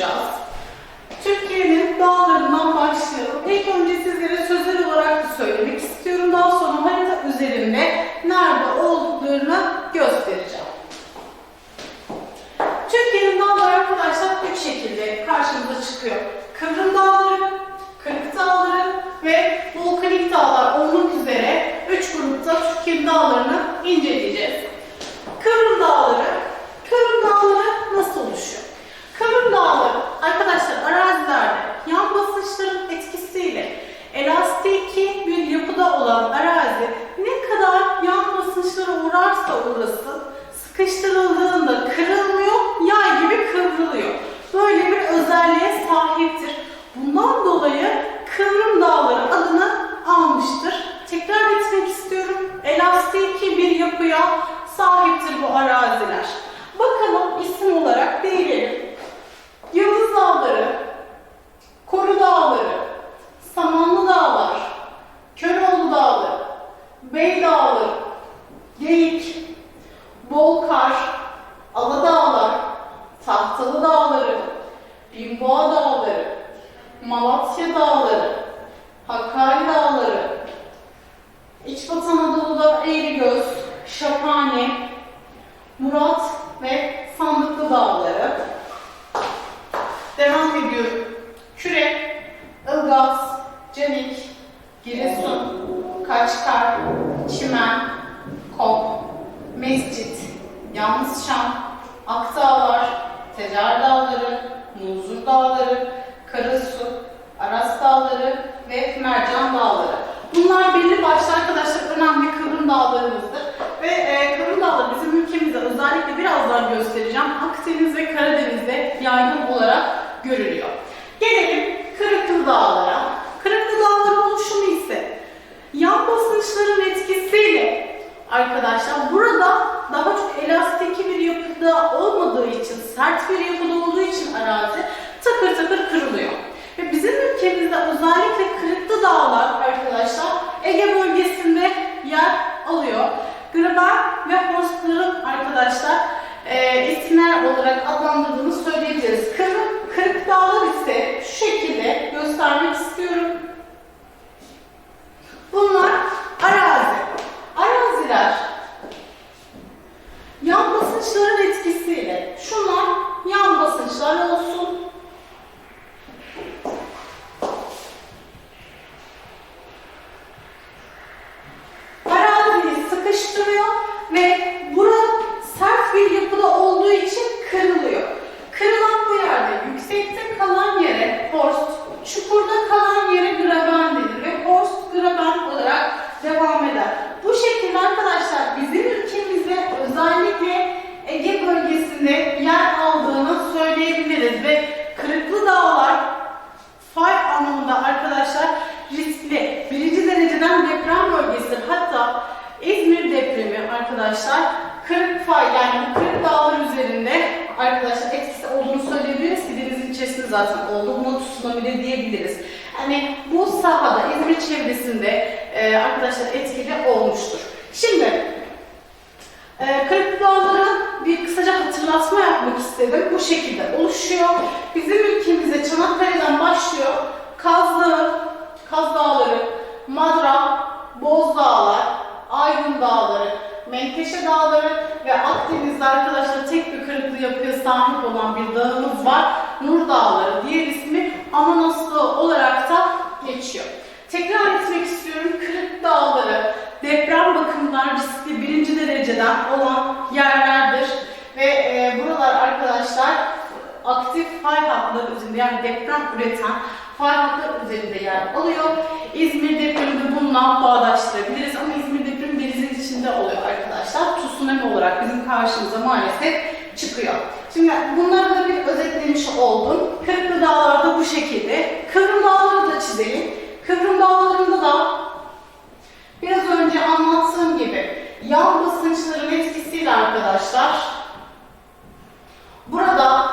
konuşacağız. Türkiye'nin dağlarından başlayalım. İlk önce sizlere sözel olarak da söylemek istiyorum. Daha sonra harita üzerinde nerede olduklarını göstereceğim. Türkiye'nin dağları arkadaşlar üç şekilde karşımıza çıkıyor. Kıvrım dağları, kırık dağları ve volkanik dağlar olmak üzere üç grupta Türkiye'nin dağlarını inceleyeceğiz. Kıvrım dağları, kıvrım dağları nasıl oluşuyor? Kıvrım dağları arkadaşlar arazilerde yan basınçların etkisiyle elastiki bir yapıda olan arazi ne kadar yan basınçlara uğrarsa uğrasın sıkıştırıldığında kırılmıyor, yay gibi kıvrılıyor. Böyle bir özelliğe sahiptir. Bundan dolayı kıvrım dağları adını almıştır. Tekrar etmek istiyorum. Elastiki bir yapıya sahiptir bu araziler. Bakalım isim olarak değinelim. Yıldız Dağları, Koru Dağları, Samanlı Dağlar, Köroğlu Dağları, Bey Dağları, Geyik, Bolkar, Aladağlar, Tahtalı Dağları, Binboğa Dağları, Malatya Dağları, Hakkari Dağları, İç Batı Anadolu'da Eğrigöz, Şaphane, Murat ve Sandıklı Dağları. Devam ediyorum. Küre, Ilgaz, Canik, Giresun, Kaçkar, Çimen, Kop, Mescit, Yalnızşan, Akdağlar, Tecer Dağları, Muzur Dağları, Karasu, Aras Dağları ve Mercan Dağları. Bunlar belli başlı arkadaşlar önemli kıvrım dağlarımızdır. Ve e, kıvrım dağları bizim ülkemizde özellikle birazdan göstereceğim. Akdeniz ve Karadeniz'de yaygın olarak görülüyor. Gelelim Kırıklı Dağlara. Kırıklı Dağların oluşumu ise yan basınçların etkisiyle arkadaşlar burada daha çok elastiki bir yapıda olmadığı için, sert bir yapıda olduğu için arazi takır takır kırılıyor. Ve bizim ülkemizde özellikle Kırıklı Dağlar arkadaşlar Ege bölgesinde yer alıyor. Graben ve Horstların arkadaşlar e, isimler olarak adlandırdığını söyleyebiliriz. Kırık, Kırık Dağlar ise şu şekilde göstermek istiyorum. Bunlar arazi. Araziler yan basınçların etkisiyle şunlar yan basınçlar olsun. Araziyi sıkıştırıyor ve bura sert bir yapıda olduğu için kırılıyor. Kırılan bu yerde yüksekte kalan yere horst, çukurda kalan yere graben denir ve horst graben olarak devam eder. Bu şekilde arkadaşlar bizim ülkemizde özellikle Ege bölgesinde yer aldığını söyleyebiliriz ve Kırıklı Dağlar fay anlamında arkadaşlar riskli. Birinci dereceden deprem bölgesi hatta İzmir depremi arkadaşlar kırık fay yani bu kırık dağlar üzerinde arkadaşlar etkisi olduğunu söyleyebiliriz ki denizin içerisinde zaten oldu. Buna tsunami de diyebiliriz. Yani bu sahada İzmir çevresinde e, arkadaşlar etkili olmuştur. Şimdi ee, Kırık Dağları'nın bir kısaca hatırlatma yapmak istedim. Bu şekilde oluşuyor. Bizim ülkemizde Çanakkale'den başlıyor. Kazlı, Kaz Dağları, Madra, Boz Dağlar, Aydın Dağları, Menteşe Dağları ve Akdeniz'de arkadaşlar tek bir kırıklı yapıya sahip olan bir dağımız var. Nur Dağları. Diğer ismi Amanoslu olarak da geçiyor. Tekrar etmek istiyorum. Kırık Dağları deprem bakımından riskli birinci dereceden olan yerlerdir. Ve e, buralar arkadaşlar aktif fay hatları üzerinde yani deprem üreten fay hatları üzerinde yer alıyor. İzmir depremini bununla bağdaştırabiliriz ama İzmir depremi denizin içinde oluyor arkadaşlar. Tsunami olarak bizim karşımıza maalesef çıkıyor. Şimdi bunları da bir özetlemiş oldum. Kırıklı dağlarda bu şekilde. Kıvrım dağları da çizelim. Kıvrım dağlarında da biraz önce anlattığım gibi yan basınçların etkisiyle arkadaşlar burada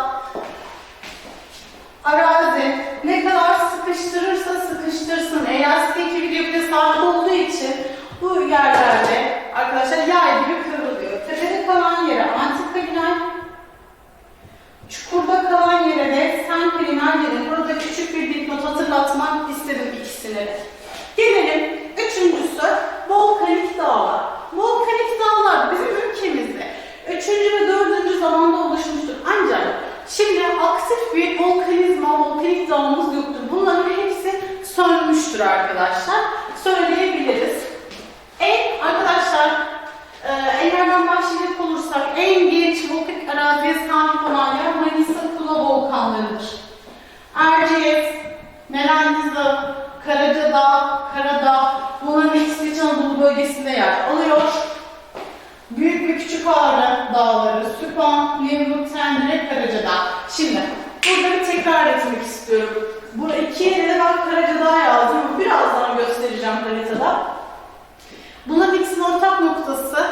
arazi ne kadar sıkıştırırsa sıkıştırsın elastik bir yapıya olduğu için bu yerlerde arkadaşlar yay gibi kırılıyor. Tepede kalan yere antika giren, çukurda kalan yere de sen büyümüştür arkadaşlar. Söyleyebiliriz. En arkadaşlar e, Eğerden başlayacak olursak en genç volkanik araziye sahip olan yer Manisa Kula volkanlarıdır. Erciyes, Merendiza, Karacadağ, Karadağ bunların ikisi İç Anadolu bölgesinde yer alıyor. Büyük ve Küçük Ağrı Dağları, Süphan, Yemrut, Tendire, Karacadağ. Şimdi burada bir tekrar etmek istiyorum. Bu iki yere ben Karacadağ yazdım. Birazdan göstereceğim haritada. Bunların ikisinin ortak noktası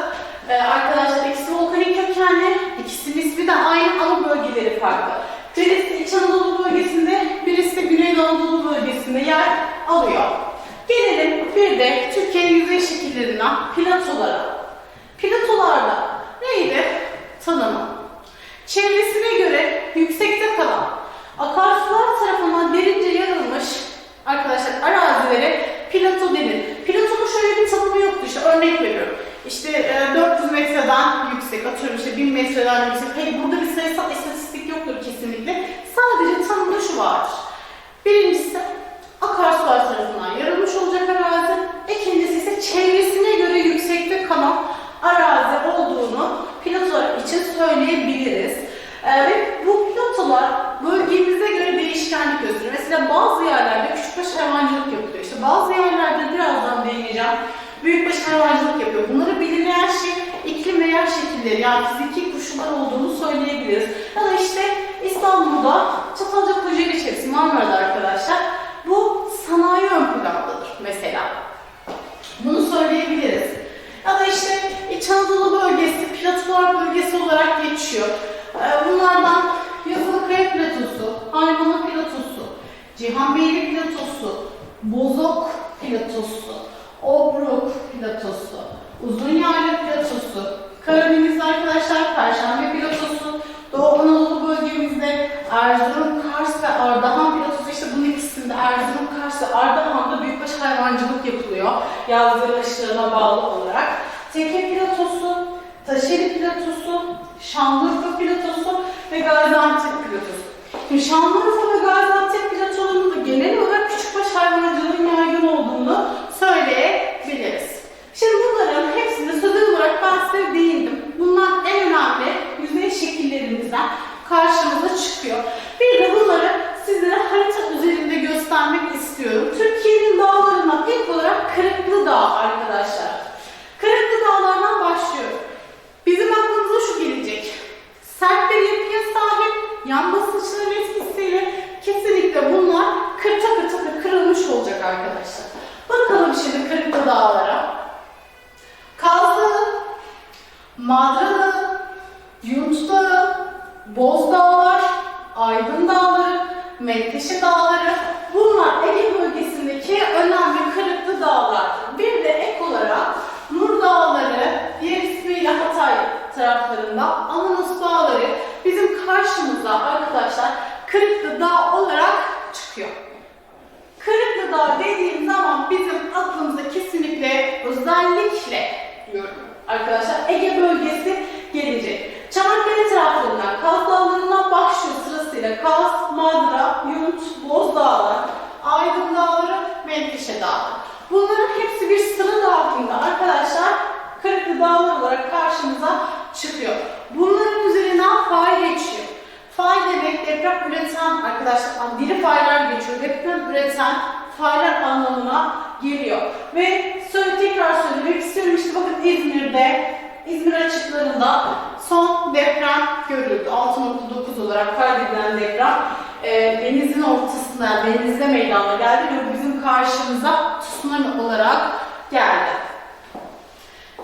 e, arkadaşlar ikisi volkanik kökenli, ikisinin ismi de aynı ama bölgeleri farklı. Birisi İç Anadolu bölgesinde, birisi de Güney Anadolu bölgesinde yer alıyor. Gelelim bir de Türkiye'nin yüzey şekillerinden platolara. Platolarda neydi? Tanımı. Çevresine göre yüksekte kalan, akarsular tarafından derince yarılmış arkadaşlar arazilere plato denir. Platonun şöyle bir tanımı yoktu işte örnek veriyorum. İşte e, 400 metreden yüksek, atıyorum işte 1000 metreden yüksek. Hayır burada bir sayısal istatistik yoktur kesinlikle. Sadece tanımda şu vardır. Birincisi akarsular tarafından yarılmış olacak arazi. İkincisi ise çevresine göre yüksekte kalan arazi olduğunu platolar için söyleyebiliriz. Ee, ve bu platolar bölgemize göre değişkenlik gösteriyor. Mesela bazı yerlerde küçükbaş hayvancılık yapılıyor. İşte bazı yerlerde birazdan değineceğim. Büyükbaş hayvancılık yapıyor. Bunları belirleyen şey iklim ve yer şekilleri yani fiziki koşullar olduğunu söyleyebiliriz. Ya da işte İstanbul'da Çatalca Kocaeli çevresi Marmara'da arkadaşlar bu sanayi ön plandadır mesela. Bunu söyleyebiliriz. Ya da işte İç Anadolu bölgesi, platolar bölgesi olarak geçiyor. Ee, Bunlardan Yazılı Kaya Platosu, Hayvanı Platosu, Cihanbeyli Platosu, Bozok Platosu, Obruk Platosu, Uzun Yayla Platosu, Karadeniz arkadaşlar Perşembe Platosu, Doğu Anadolu bölgemizde Erzurum, Kars ve Ardahan Platosu işte bunun ikisinde Erzurum, Kars ve Ardahan'da büyükbaş hayvancılık yapılıyor yazların ışığına bağlı olarak. Teke Platosu, Taşeli Platosu, Şanlıurfa Platosu ve Gaziantep Platosu. Şimdi Şanlıurfa ve Gaziantep platolarının da genel olarak küçükbaş hayvancılığın yaygın olduğunu söyleyebiliriz. Şimdi bunların hepsini sözel olarak ben size değindim. Bunlar en önemli yüzey şekillerimizden karşımıza çıkıyor. Bir de bunları sizlere harita üzerinde göstermek istiyorum. Türkiye'nin dağlarından ilk olarak Kırıklı Dağ arkadaşlar. Kırıklı Dağlardan başlıyorum. Bizim aklımıza şu gelecek. Sert bir yapıya sahip, yan basınçların etkisiyle kesinlikle bunlar kırta kırta kırılmış olacak arkadaşlar. Bakalım şimdi Kırıklı Dağlara. Kaz Dağı, Madra Dağı, Yunt Dağı, Boz Dağlar, Aydın Dağları, Menteşe Dağları bunlar Ege bölgesindeki önemli kırıklı dağlardır. Bir de ek olarak Nur Dağları, diğer ismiyle Hatay taraflarında Ananas Dağları bizim karşımıza arkadaşlar Kırıklı Dağ olarak çıkıyor. Kırıklı Dağ dediğim zaman bizim aklımıza kesinlikle özellikle diyorum arkadaşlar Ege bölgesi gelecek. Çanakkale taraflarından Kaz Dağları'ndan başlıyor sırasıyla Kaz, Madra, Yunt, Boz Dağlar, Aydın Dağları, Menteşe Dağları. Bunların hepsi bir sıra dağıtımda arkadaşlar Kırıklı Dağlar olarak karşımıza çıkıyor. Bunların üzerinden fay geçiyor. Fay demek deprem üreten arkadaşlar, diri faylar geçiyor. Deprem üreten faylar anlamına geliyor. Ve söyle tekrar söylemek istiyorum işte bakın İzmir'de, İzmir açıklarında son deprem görüldü. 6.9 olarak kaydedilen deprem e, denizin ortasında, denizde meydana geldi ve bizim karşımıza tsunami olarak geldi.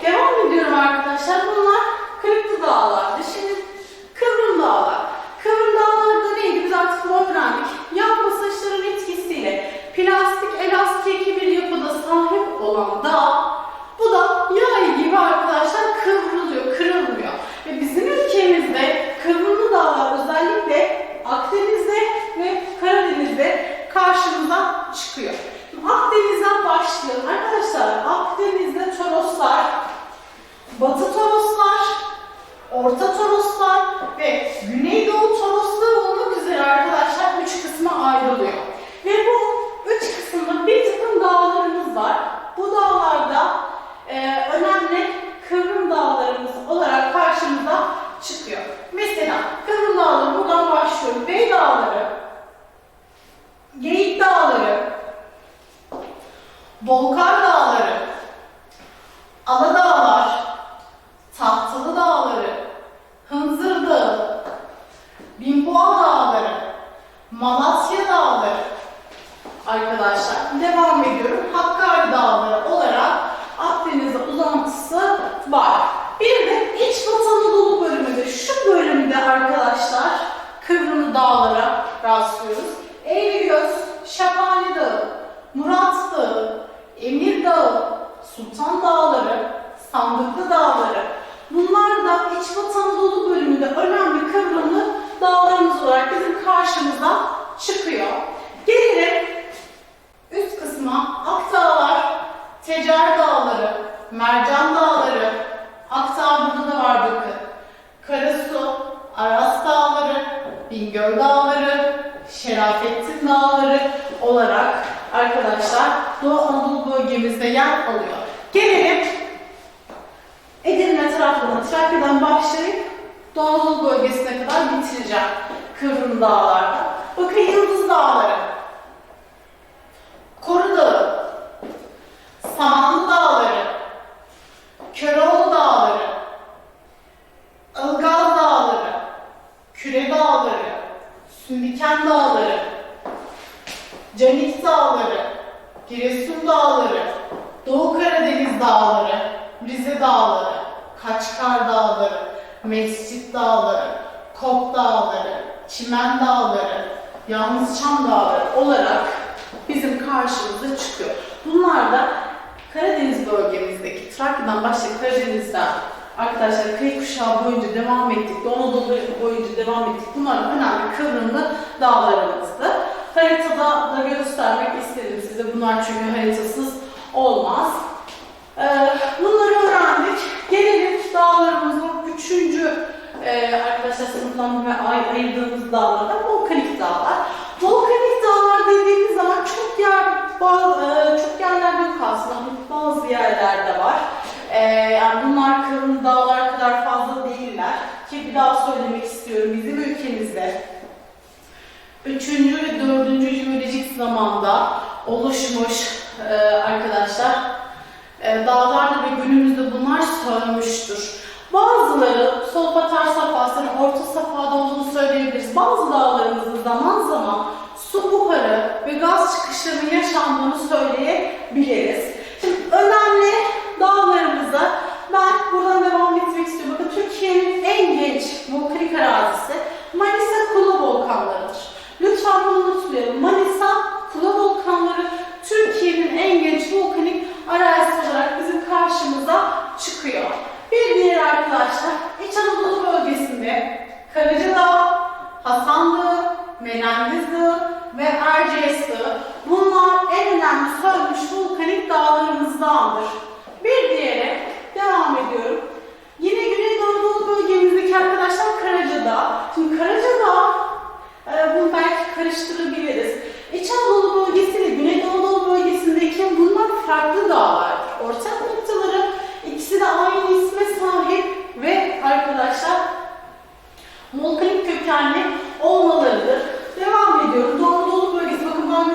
Devam ediyorum arkadaşlar. Bunlar Kırıklı Dağlar'dı. Şimdi Kıvrım Dağlar. Kıvrım Dağlar'da neydi? Biz artık bunu öğrendik. Yan basınçların etkisiyle plastik, elastik bir yapıda sahip olan dağ bu da yay gibi arkadaşlar kıvrılıyor, kırılmıyor. Ve bizim ülkemizde kıvrımlı dağlar özellikle Akdeniz'de ve Karadeniz'de karşımıza çıkıyor. Şimdi Akdeniz'den başlayalım. Arkadaşlar Akdeniz'de Toroslar, Batı Toroslar, Orta Toroslar ve Güneydoğu Toroslar olmak üzere arkadaşlar üç kısma ayrılıyor. Ve bu üç kısımda bir takım Volkan Dağları, Aladağlar, Tahtalı Dağları, Hınzır Dağı, Binboğa Dağları, Malasya Dağları. Arkadaşlar devam ediyorum. Hakkari Dağları olarak Akdeniz'e uzantısı var. Bir de iç Batı Anadolu bölümünde, şu bölümde arkadaşlar Kıvrımlı Dağlara rastlıyoruz. Eğrigöz, Şapani Dağı, Murat Dağı, Emir Dağı, Sultan Dağları, Sandıklı Dağları. Bunlar da İç Batı Anadolu bölümünde önemli kıvrımlı dağlarımız olarak bizim karşımıza çıkıyor. Gelelim üst kısma Akdağlar, Tecer Dağları, Mercan Dağları, Akdağ burada da var bakın. Karasu, Aras Dağları, Bingöl Dağları, Şerafettin Dağları olarak arkadaşlar Doğu Anadolu bölgemizde yer alıyor. Gelelim Edirne tarafına, Trakya'dan başlayıp Doğu bölgesine kadar bitireceğim. Kıvrım Dağlar'da. Bakın Yıldız Dağları, Koru Dağı, Samanlı Dağları, Köroğlu Dağları, Ilgaz Dağları, Küre Dağları, Sündiken Dağları, Canik Dağları, Giresun Dağları, Doğu Karadeniz Dağları, Rize Dağları, Kaçkar Dağları, Mescit Dağları, Kop Dağları, Çimen Dağları, Yalnızçam Dağları olarak bizim karşımıza çıkıyor. Bunlar da Karadeniz bölgemizdeki, Trakya'dan başlayıp Karadeniz'den arkadaşlar kıyı kuşağı boyunca devam ettik, Doğu Anadolu boyunca devam ettik. Bunlar önemli kıvrımlı dağlarımızdı. Haritada da göstermek istedim size. Bunlar çünkü haritasız olmaz. Ee, bunları öğrendik. Gelelim dağlarımızın üçüncü e, arkadaşlar sınıflandırma ayırdığımız dağlarda volkanik dağlar. Volkanik dediğimiz zaman çok yer bazı, e, çok yerlerde yok aslında. Bazı yerlerde var. E, yani bunlar kırmızı dağlar kadar fazla değiller. Ki bir daha söylemek istiyorum bizim ülkemizde üçüncü ve dördüncü jeolojik zamanda oluşmuş e, arkadaşlar dağlarda ve günümüzde bunlar sönmüştür. Bazıları sol patar safhasının orta safhada olduğunu söyleyebiliriz. Bazı dağlarımızın zaman zaman su buharı ve gaz çıkışlarının yaşandığını söyleyebiliriz. Şimdi önemli dağlarımıza ben buradan devam etmek istiyorum. Bakın Türkiye'nin en genç volkanik arazisi Manisa Kula volkanlarıdır. Lütfen bunu unutmayalım. Manisa Kula volkanları Türkiye'nin en genç volkanik arazisi olarak bizim karşımıza çıkıyor. Bir diğer arkadaşlar İç Anadolu bölgesinde Karacadağ, Hasan Dağı, Menengiz Dağı ve Erciyes Dağı bunlar en önemli sönmüş volkanik dağlarımızdandır. Bir diğeri devam ediyorum. Yine Güneydoğu bölgemizdeki arkadaşlar Karacadağ. Şimdi Karacadağ e, bunu belki karıştırabiliriz. İç Anadolu bölgesi ile Güneydoğu bölgesindeki bunlar farklı dağlardır. Ortak noktaları ikisi de aynı isme sahip ve arkadaşlar volkanik kökenli olmalarıdır. Devam ediyorum. Doğu Anadolu bölgesi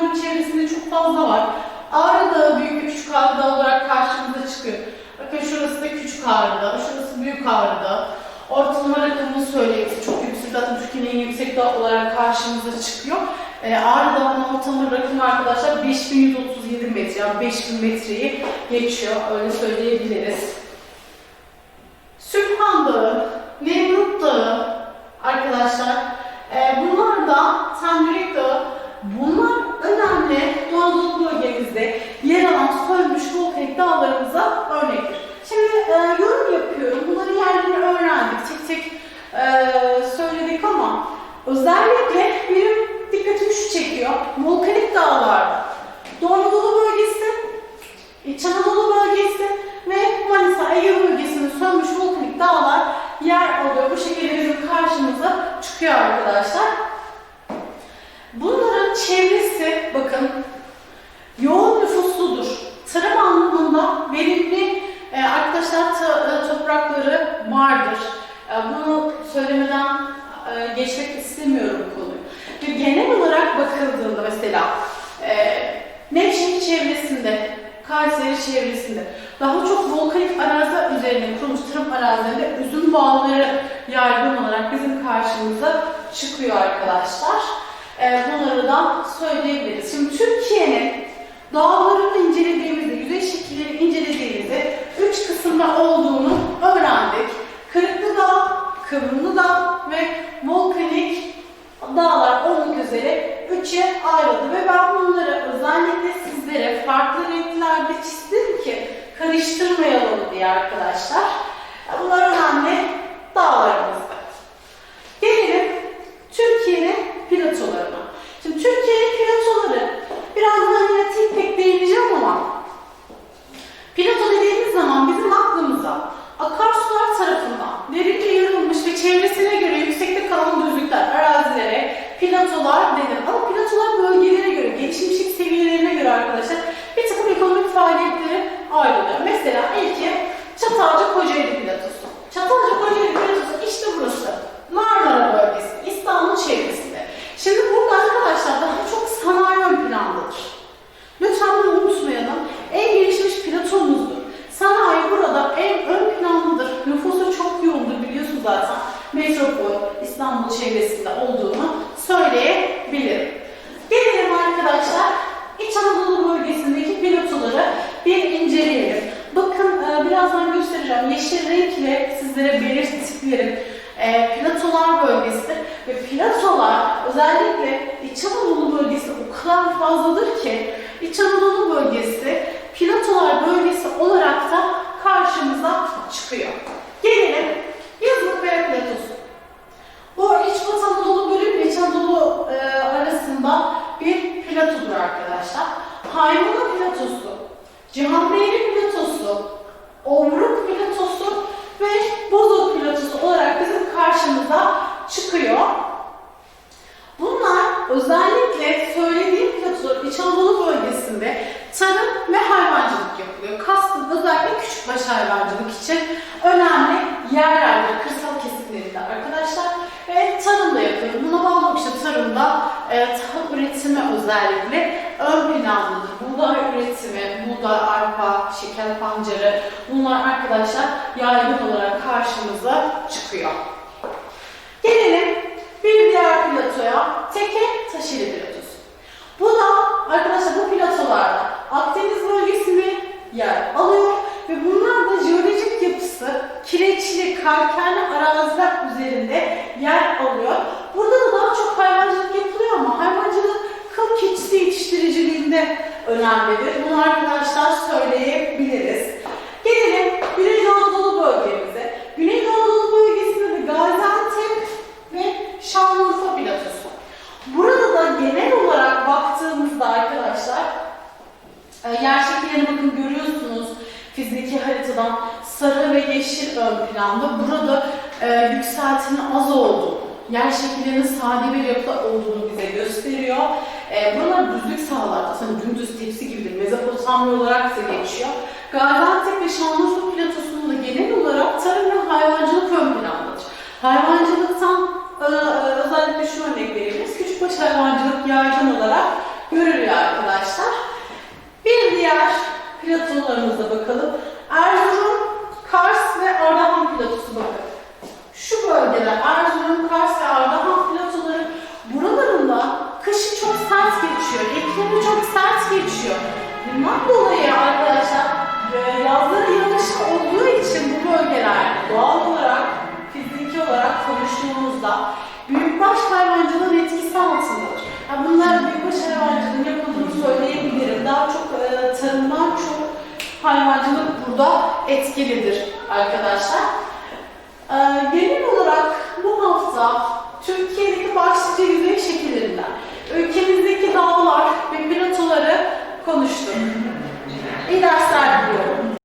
Gölü çevresinde çok fazla var. Ağrı Dağı büyük ve küçük Ağrı Dağı olarak karşımıza çıkıyor. Bakın şurası da küçük Ağrı Dağı, şurası büyük Ağrı Dağı. Ortalama rakamını söyleyeyim. Çok yüksek zaten Türkiye'nin en yüksek dağ olarak karşımıza çıkıyor. Ee, Ağrı Dağı'nın ortalama rakamı arkadaşlar 5137 metre. Yani 5000 metreyi geçiyor. Öyle söyleyebiliriz. Sübhan Dağı, Nemrut Dağı arkadaşlar. Ee, bunlar da Tembürek Dağı. Bunlar önemli Doğu bölgemizde yer alan sönmüş volkanik dağlarımıza örnektir. Şimdi e, yorum yapıyorum. Bunların yerlerini öğrendik. Tek tek e, söyledik ama özellikle benim dikkatimi şu çekiyor. Volkanik dağlarda Doğu Anadolu bölgesi, İç Anadolu bölgesi ve Manisa, Ege bölgesinin sönmüş volkanik dağlar yer alıyor. Bu şekilde bizim karşımıza çıkıyor arkadaşlar. Bunların çevresi bakın yoğun nüfusludur. Tarım anlamında verimli e, arkadaşlar ta- e, toprakları vardır. E, bunu söylemeden e, geçmek istemiyorum konuyu. Ve genel olarak bakıldığında mesela e, Nevşehir çevresinde Kayseri çevresinde. Daha çok volkanik araziler üzerine kurulmuş tarım arazilerinde üzüm bağları yaygın olarak bizim karşımıza çıkıyor arkadaşlar. Ee, bunları da söyleyebiliriz. Şimdi Türkiye'nin dağlarını incelediğimizde, yüzey şekillerini incelediğimizde üç kısımda olduğunu öğrendik. Kırıklı Dağ, Kıvrımlı Dağ ve volkanik dağlar olmak üzere üçe ayrıldı ve ben bunları özellikle sizlere farklı renklerde çizdim ki karıştırmayalım diye arkadaşlar. Bunlar önemli dağlarımızda. Gelelim Türkiye'nin platolarına. Şimdi Türkiye'nin platoları birazdan yine tek tek değineceğim ama plato dediğimiz zaman bizim aklımıza akarsular tarafından derince yarılmış ve çevresine göre yüksekte kalan düzlükler, arazilere platolar denir. Ama platolar bölgelere göre, gelişmişlik seviyelerine göre arkadaşlar bir takım ekonomik faaliyetleri ayrılıyor. Mesela ilki Çatalca Kocaeli platosu. Çatalca Kocaeli platosu işte burası. Marmara bölgesi, İstanbul çevresinde. Şimdi burada arkadaşlar daha çok sanayi ön plandadır. Lütfen bunu unutmayalım. En gelişmiş platomuzdur. Sanayi burada en ön planlıdır. Nüfusu çok yoğundur biliyorsunuz zaten. Metropol, İstanbul çevresinde olduğunu söyleyebilirim. Gelelim arkadaşlar İç Anadolu bölgesindeki platoları bir inceleyelim. Bakın e, birazdan göstereceğim. Yeşil renkle sizlere belirttiklerim e, platolar bölgesidir. Ve platolar özellikle İç Anadolu bölgesi o kadar fazladır ki İç Anadolu bölgesi platolar bölgesi olarak da karşımıza çıkıyor. Gelelim Yazlık Kaya Platosu. Bu İç Batı Anadolu bölüm ve İç Anadolu e, arasında bir platodur arkadaşlar. Haymana Platosu, Cihanbeyli Platosu, Omruk Platosu ve Bozok Platosu olarak bizim karşımıza çıkıyor. Bunlar özellikle söylediğim platolar İç Anadolu bölgesinde tarım ve hayvancılık yapılıyor. Kastım özellikle küçükbaş hayvancılık için önemli yerlerdir kırsal kesimlerinde arkadaşlar. Ve tarım da yapılıyor. Buna bağlı işte tarımda e, tahıl üretimi özellikle ön plandadır. Buğday üretimi, buğday, arpa, şeker pancarı bunlar arkadaşlar yaygın olarak karşımıza çıkıyor. Gelelim bir diğer platoya, Teke Taşili platosu. Bu da arkadaşlar bu platolarda Akdeniz bölgesinde yer alıyor ve bunlar da jeolojik yapısı kireçli, kalkerli araziler üzerinde yer alıyor. Burada da daha çok hayvancılık yapılıyor ama hayvancılık keçisi yetiştiriciliğinde önemlidir. Bunu arkadaşlar söyleyebiliriz. Gelelim Güney Anadolu bölgemize. Güney Anadolu bölgesinde de Gaziantep ve Şanlıurfa platosu. Burada da genel olarak baktığımızda arkadaşlar e, yer şekillerini bakın görüyorsunuz fiziki haritadan sarı ve yeşil ön planda. Burada e, yükseltinin az olduğu, yer şekillerinin sade bir yapıda olduğunu bize gösteriyor. E, buralar düzlük sahalar, aslında dümdüz tepsi gibidir. Mezopotamya olarak da geçiyor. Gaziantep ve Şanlıurfa platosunda genel olarak tarım ve hayvancılık ön plandadır. Hayvancılıktan e, e, özellikle şu örnek verebiliriz. Küçükbaş hayvancılık yaygın olarak görülüyor arkadaşlar. Bir diğer platolarımıza bakalım. Erzurum, Kars ve Ardahan platosu bakın. Şu bölgeler Erzurum, Kars ve Ardahan da etkilidir arkadaşlar. Ee, genel olarak bu hafta Türkiye'deki başlıca yüzey şekillerinden ülkemizdeki dağlar ve platoları konuştuk. İyi dersler diliyorum.